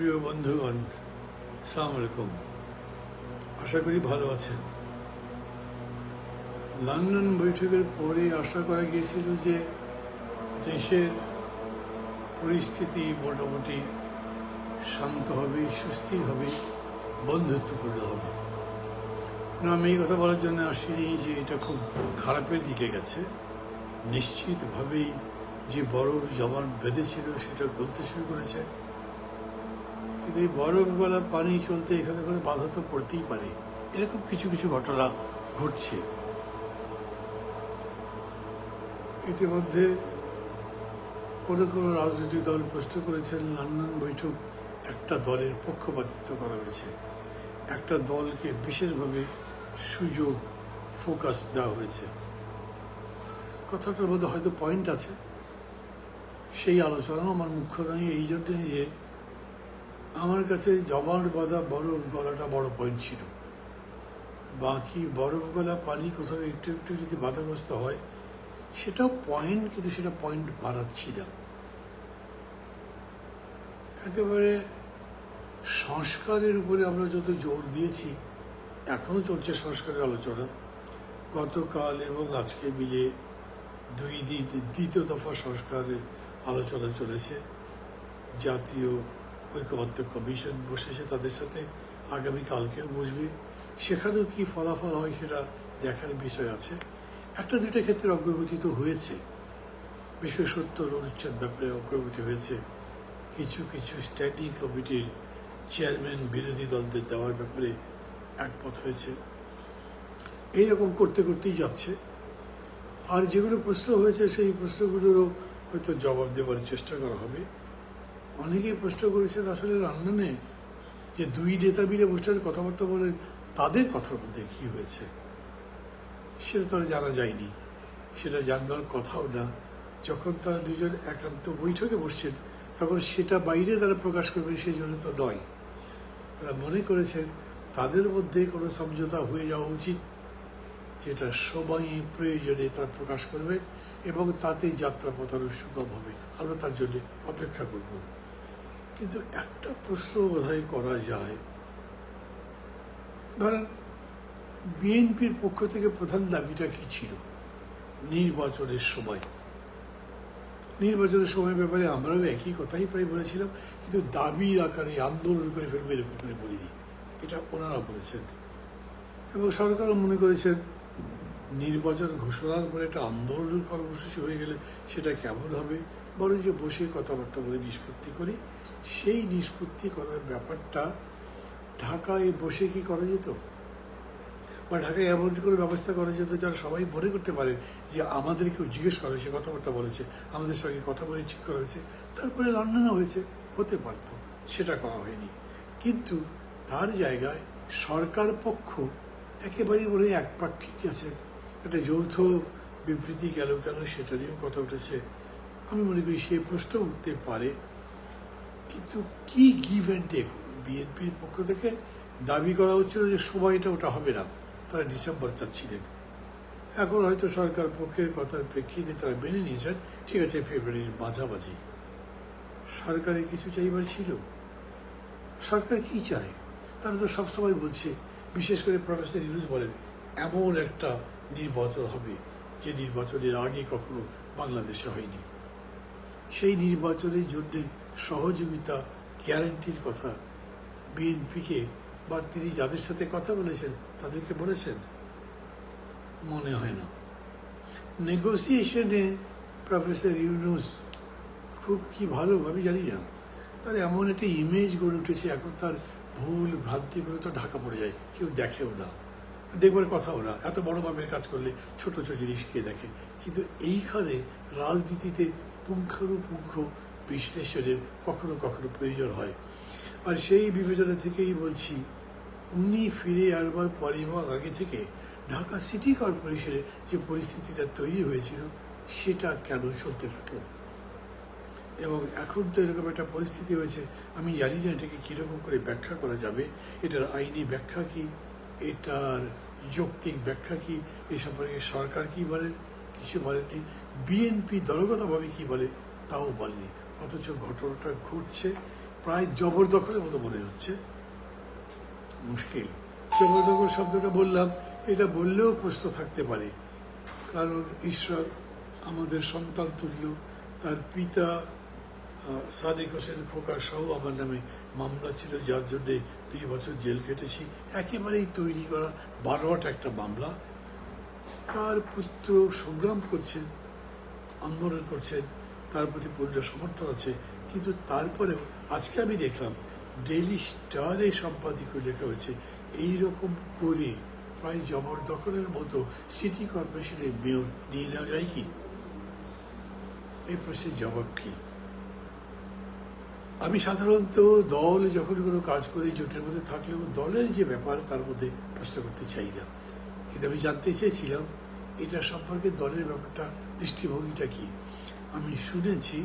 প্রিয় বন্ধুগণ, সালাম আলাইকুম। আশা করি ভালো আছেন। লন্ডন বৈঠকের পরে আশা করা গিয়েছিল যে দেশের পরিস্থিতি মোটামুটি শান্ত হবে, সুস্থির হবে, বন্ধুত্বপূর্ণ হবে। না, আমি এই কথা বলার জন্য আসিনি যে এটা খুব খারাপের দিকে গেছে। নিশ্চিতভাবেই যে বরফ জমাট বেঁধেছিল সেটা গলতে শুরু করেছে। কিন্তু এই বরফ গলা পানি চলতে এখানে করে বাধা তো পড়তেই পারে। এরকম কিছু কিছু ঘটনা ঘটছে। ইতিমধ্যে কোনো কোনো রাজনৈতিক দল প্রশ্ন করেছেন লন্ডন বৈঠক একটা দলের পক্ষপাতিত্ব করা হয়েছে। একটা দলকে বিশেষভাবে সুযোগ ফোকাস দেওয়া হয়েছে। কথাটার মধ্যে হয়তো পয়েন্ট আছে। সেই আলোচনাও আমার মুখ্য নয়, এই জন্যে যে আমার কাছে জমাট বাঁধা বরফ গলাটা বড় পয়েন্ট ছিল। বাকি বরফ গলা পানি কোথাও একটু একটু যদি বাধাগ্রস্ত হয়, সেটাও পয়েন্ট কিন্তু সেটা পয়েন্ট বাড়াচ্ছি না। একেবারে সংস্কারের উপরে আমরা যত জোর দিয়েছি এখনও চলছে সংস্কারের আলোচনা। গতকাল এবং আজকে মিলে দুই দিন দ্বিতীয় দফা সংস্কারের আলোচনা চলেছে। জাতীয় ঐকমত্য কমিশন বসেছে তাদের সাথে আগামীকালকেও বসবে। সেখানেও কি ফলাফল হয় সেটা দেখার বিষয় আছে। একটা দুইটা ক্ষেত্রে অগ্রগতি তো হয়েছে। বিশেষ সত্তর অনুচ্ছেদ ব্যাপারে অগ্রগতি হয়েছে। কিছু কিছু স্ট্যান্ডিং কমিটির চেয়ারম্যান বিরোধী দলদের দেওয়ার ব্যাপারে একমত হয়েছে। এইরকম করতে করতেই যাচ্ছে। আর যেগুলো প্রশ্ন হয়েছে সেই প্রশ্নগুলোরও হয়তো জবাব দেওয়ার চেষ্টা করা হবে। অনেকেই প্রশ্ন করেছেন আসলে লন্ডনে যে দুই নেতা মিলে বসে কথাবার্তা বলেন তাদের কথার মধ্যে কি হয়েছে? সেটা তারা জানা যায়নি। সেটা জানবার কথাও না। যখন তারা দুজন একান্ত বৈঠকে বসছেন, তখন সেটা বাইরে তারা প্রকাশ করবে সেই জন্য তো নয়। তারা মনে করেছেন তাদের মধ্যে কোনো সমঝোতা হয়ে যাওয়া উচিত, যেটা সময়ে প্রয়োজনে তারা প্রকাশ করবে এবং তাতে যাত্রাপথ আরও সুগম হবে। আমরা তার জন্য অপেক্ষা করব। কিন্তু একটা প্রশ্ন বোধহয় করা যায়। ধরেন, বিএনপির পক্ষ থেকে প্রধান দাবিটা কি ছিল? নির্বাচনের সময়। নির্বাচনের সময় ব্যাপারে আমরাও একই কথাই প্রায় বলেছিলাম, কিন্তু দাবির আকারে আন্দোলন করে ফেলবে এরকম করে বলিনি। এটা ওনারা বলেছেন। এবং সরকারও মনে করেছেন, নির্বাচন ঘোষণার পরে একটা আন্দোলনের কর্মসূচি হয়ে গেলে সেটা কেমন হবে? বরং যে বসে কথাবার্তা বলে নিষ্পত্তি করি। সেই নিষ্পত্তি করার ব্যাপারটা ঢাকায় বসে কি করা যেত? বা ঢাকায় এমন কোনো ব্যবস্থা করা যেত যারা সবাই মনে করতে পারে যে আমাদেরকেও জিজ্ঞেস করা হয়েছে, কথাবার্তা বলেছে, আমাদের সঙ্গে কথা বলে ঠিক করা হয়েছে, তারপরে লন্ডনে হয়েছে, হতে পারতো, সেটা করা হয়নি। কিন্তু তার জায়গায় সরকার পক্ষ একেবারেই মনে হয় একপাক্ষিক আছে, একটা যৌথ বিবৃতি গেল কেন সেটা নিয়েও কথা উঠেছে। আমি মনে করি সেই প্রশ্ন উঠতে পারে। কিন্তু কি গিভ অ্যান্ড টেক বিএনপির পক্ষ থেকে দাবি করা হচ্ছিল যে সময়টা ওটা হবে না। তারা ডিসেম্বর চাচ্ছিলেন। এখন হয়তো সরকার পক্ষের কথার প্রেক্ষিতে তারা মেনে নিয়েছেন। ঠিক আছে, ফেব্রুয়ারির মাঝামাঝি। সরকারের কিছু চাইবার ছিল? সরকার কি চায়? তারা তো সবসময় বলছে, বিশেষ করে প্রফেসর ইউনুস বলেন, এমন একটা নির্বাচন হবে যে নির্বাচনের আগে কখনো বাংলাদেশে হয়নি। সেই নির্বাচনের জন্য সহযোগিতা গ্যারান্টির কথা বিএনপিকে বা তিনি যাদের সাথে কথা বলেছেন, তাদেরকে বলেছেন? মনে হয় না। নেগোসিয়েশনে প্রফেসর ইউনুস খুব কি ভালো আমি জানি না, তার এমন একটা ইমেজ গড়ে উঠেছে, এখন তার ভুল ভ্রান্তি করে তো ঢাকা পড়ে যায়, কেউ দেখেও না। দেখবার কথাও না এত বড় মাপের কাজ করলে ছোট ছোট জিনিস কে দেখে, কিন্তু এইখানে রাজনীতিতে পুঙ্খানুপুঙ্খ বিশ্লেষণের কখনো কখনো প্রয়োজন হয়। আর সেই বিবেচনা থেকেই বলছি, উনি ফিরে আসবার পরে এবং আগে থেকে ঢাকা সিটি কর্পোরেশনে যে পরিস্থিতিটা তৈরি হয়েছিল, সেটা কেন চলতে থাকল? এবং এখন তো এরকম একটা পরিস্থিতি হয়েছে, আমি জানি না এটাকে কীরকম করে ব্যাখ্যা করা যাবে। এটার আইনি ব্যাখ্যা কি? এটার যৌক্তিক ব্যাখ্যা কি? এ সম্পর্কে সরকার কি বলে? কিছু বলেনি বিএনপি দলগতভাবে কি বলে? তাও বলেনি। অথচ ঘটনাটা ঘটছে প্রায় জবরদখলের মতো মনে হচ্ছে। মুশকিল। জবরদখল শব্দটা বললাম, এটা বললেও প্রশ্ন থাকতে পারে। কারণ ঈশ্বর আমাদের সন্তান তুল্য, তার পিতা সাদিক হোসেন খোকা সহ আমার নামে মামলা ছিল, যার জন্যে দুই বছর জেল কেটেছি। একেবারেই তৈরি করা বারোয়াট একটা মামলা। তার পুত্র সংগ্রাম করছেন, আন্দোলন করছেন তার প্রতি পূর্ণ সমর্থন আছে। কিন্তু তারপরেও আজকে আমি দেখলাম ডেইলি স্টারে সম্পাদিকও লেখা হয়েছে এই রকম করে প্রায় জবরদখলের মতো সিটি কর্পোরেশনের মেয়র নিয়ে নেওয়া যায় কি? এই প্রশ্নের জবাব কি? আমি সাধারণত দল যখন কোনো কাজ করে জোটের মধ্যে থাকলেও দলের যে ব্যাপার তার মধ্যে প্রশ্ন করতে চাই না। কিন্তু আমি জানতে চেয়েছিলাম, এটা সম্পর্কে দলের ব্যাপারটা দৃষ্টিভঙ্গিটা কি? আমি শুনেছি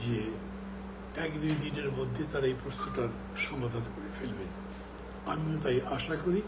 যে এক দুই দিনের মধ্যে তারা এই প্রশ্নটার সমাধান করে ফেলবেন আমিও তাই আশা করি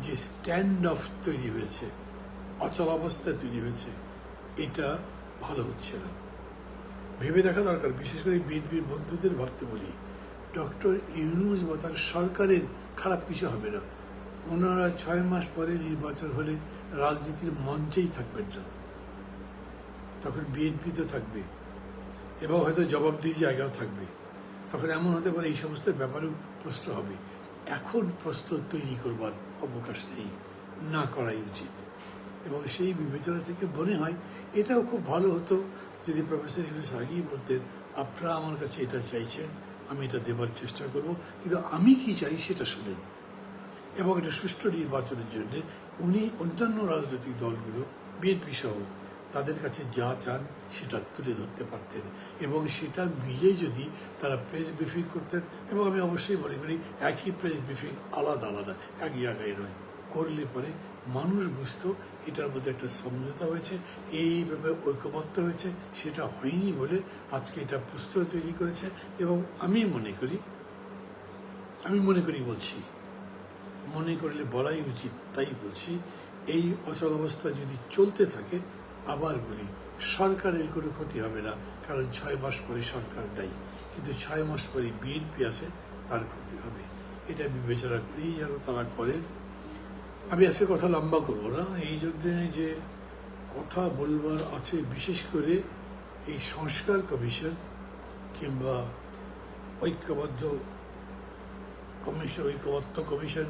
যে স্ট্যান্ড অফ তৈরি হয়েছে, অচল অবস্থায় তৈরি হয়েছে, এটা ভালো হচ্ছে না। ভেবে দেখা দরকার, বিশেষ করে বিএনপির বন্ধুদের ভাবতে বলি ডক্টর ইউনুস বা তার সরকারের খারাপ কিছু হবে না। ওনারা ছয় মাস পরে নির্বাচন হলে রাজনীতির মঞ্চেই থাকবেন না। তখন বিএনপি তো থাকবে এবং হয়তো জবাবদিহি জায়গাও থাকবে। তখন এমন হতে পারে এই সমস্ত ব্যাপারেও প্রশ্ন হবে। এখন প্রশ্ন তৈরি করবার অবকাশ নেই, না করাই উচিত। এবং সেই বিবেচনা থেকে মনে হয় এটাও খুব ভালো হতো যদি প্রফেসর ইউনুস আগেই বলতেন, আপনারা আমার কাছে এটা চাইছেন, আমি এটা দেবার চেষ্টা করব, কিন্তু আমি কি চাই সেটা শুনেন। এবং এটা সুষ্ঠু নির্বাচনের জন্য উনি অন্যান্য রাজনৈতিক দলগুলো, বিএনপি সহ তাদের কাছে যা চান সেটা তুলে ধরতে পারতেন এবং সেটা মিলে যদি তারা প্রেস ব্রিফিং করতেন এবং আমি অবশ্যই মনে করি একই প্রেস ব্রিফিং আলাদা আলাদা এক জায়গায় নয়। করলে পরে মানুষ বুঝতো এটার মধ্যে একটা সমঝোতা হয়েছে, এই ব্যাপারে ঐক্যবদ্ধ হয়েছে, সেটা হয়নি বলে আজকে এটা প্রস্তুত তৈরি করেছে এবং আমি মনে করি, আমি মনে করি বলছি, মনে করলে বলাই উচিত তাই বলছি, এই অচল অবস্থা যদি চলতে থাকে আবার বলি, সরকারের কোনো ক্ষতি হবে না, কারণ ছয় মাস পরে সরকার নাই। কিন্তু ছয় মাস পরে বিএনপি আছে, তার ক্ষতি হবে। এটা বিবেচনা করেই যেন তারা করেন আমি আজকে কথা লম্বা করব না, এই জন্যে যে কথা বলবার আছে, বিশেষ করে এই সংস্কার কমিশন কিংবা ঐক্যবদ্ধ কমিশন ঐক্যবদ্ধ কমিশন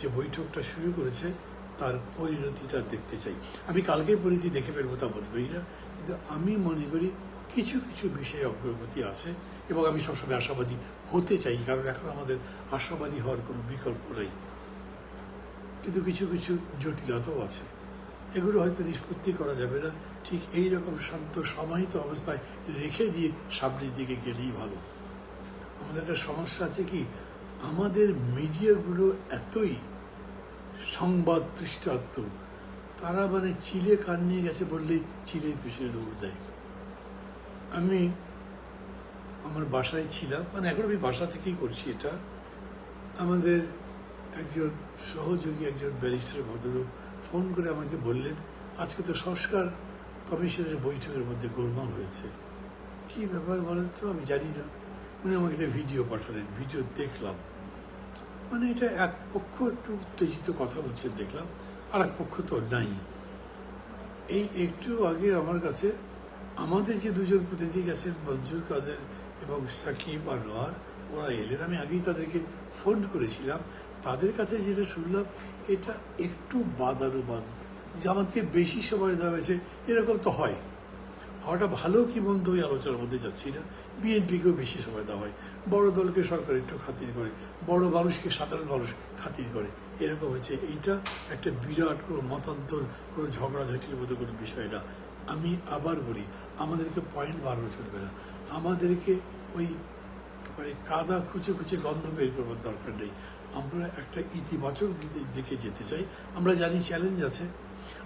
যে বৈঠকটা শুরু করেছে তার পরিণতিটা দেখতে চাই। আমি কালকে পরিণতি দেখে ফেলব তা মনে করি না, কিন্তু আমি মনে করি কিছু কিছু বিষয়ে অগ্রগতি আছে এবং আমি সবসময় আশাবাদী হতে চাই, কারণ এখন আমাদের আশাবাদী হওয়ার কোনো বিকল্প নেই। কিন্তু কিছু কিছু জটিলতাও আছে। এগুলো হয়তো নিষ্পত্তি করা যাবে না। ঠিক এই রকম শান্ত, সমাহিত অবস্থায় রেখে দিয়ে সামনের দিকে গেলেই ভালো। আমাদের একটা সমস্যা আছে কি? আমাদের মিডিয়াগুলো এতই সংবাদ তৃষ্টার্থ তারা মানে চিলে কান নিয়ে গেছে বললেই চিলের পিছনে দৌড় দেয়। আমি আমার বাসায় ছিলাম মানে এখন আমি বাসা থেকেই করছি এটা। আমাদের একজন সহযোগী, একজন ব্যারিস্টার ভদ্রলোক ফোন করে আমাকে বললেন, আজকে তো সংস্কার কমিশনের বৈঠকের মধ্যে গোলমাল হয়েছে। কি ব্যাপার বলেন তো? আমি জানি না। উনি আমাকে একটা ভিডিও পাঠালেন, ভিডিও দেখলাম। মানে এটা এক পক্ষ একটু উত্তেজিত কথা বলছেন দেখলাম। আর এক পক্ষ তো নাই। এই একটু আগে আমার কাছে আমাদের যে দুজন প্রতিনিধি গেছেন, মঞ্জুর কাদের এবং সাকিব আনোয়ার, ওরা এলেন। আমি আগেই তাদেরকে ফোন করেছিলাম। তাদের কাছে যেটা শুনলাম, এটা একটু বাদানুবাদ যে আমাদেরকে বেশি সময় দেওয়া হয়েছে। এরকম তো হয়। হওয়াটা ভালো কি মন্দ ওই আলোচনার মধ্যে যাচ্ছি না। বিএনপিকেও বেশি সময় দেওয়া হয়। বড় দলকে সরকার একটু খাতির করে, বড় মানুষকে সাধারণ মানুষ খাতির করে। এরকম হচ্ছে। এইটা একটা বিরাট কোনো মতান্তর, কোনো ঝগড়াঝাটির মতো কোনো বিষয় না। আমি আবার বলি, আমাদেরকে পয়েন্ট বাড়ানো চলবে না। আমাদেরকে ওই মানে কাদা খুঁচে খুঁচে গন্ধ বের করবার দরকার নেই। আমরা একটা ইতিবাচক দিকে দিকে যেতে চাই। আমরা জানি চ্যালেঞ্জ আছে।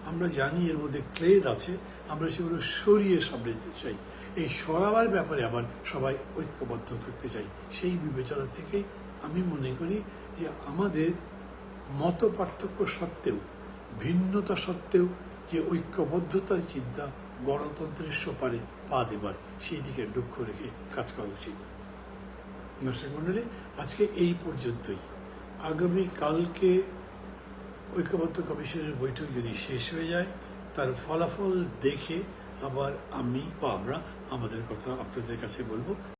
আমরা জানি এর মধ্যে ক্লেদ আছে। আমরা সেগুলো সরিয়ে সামনে যেতে চাই। এই সরাবার ব্যাপারে আবার সবাই ঐক্যবদ্ধ থাকতে চাই। সেই বিবেচনা থেকে আমি মনে করি যে আমাদের মত পার্থক্য সত্ত্বেও, ভিন্নতা সত্ত্বেও যে ঐক্যবদ্ধতার চিন্তা গণতন্ত্রের সোপারে পা দেবার, সেই দিকে লক্ষ্য রেখে কাজ করা উচিত। দর্শক মণ্ডলী, আজকে এই পর্যন্তই। আগামী কালকে ঐক্যবদ্ধ কমিশনের বৈঠক যদি শেষ হয়ে যায়, তার ফলাফল দেখে আবার আমি বা আমরা আমাদের কথা আপনাদের কাছে বলব।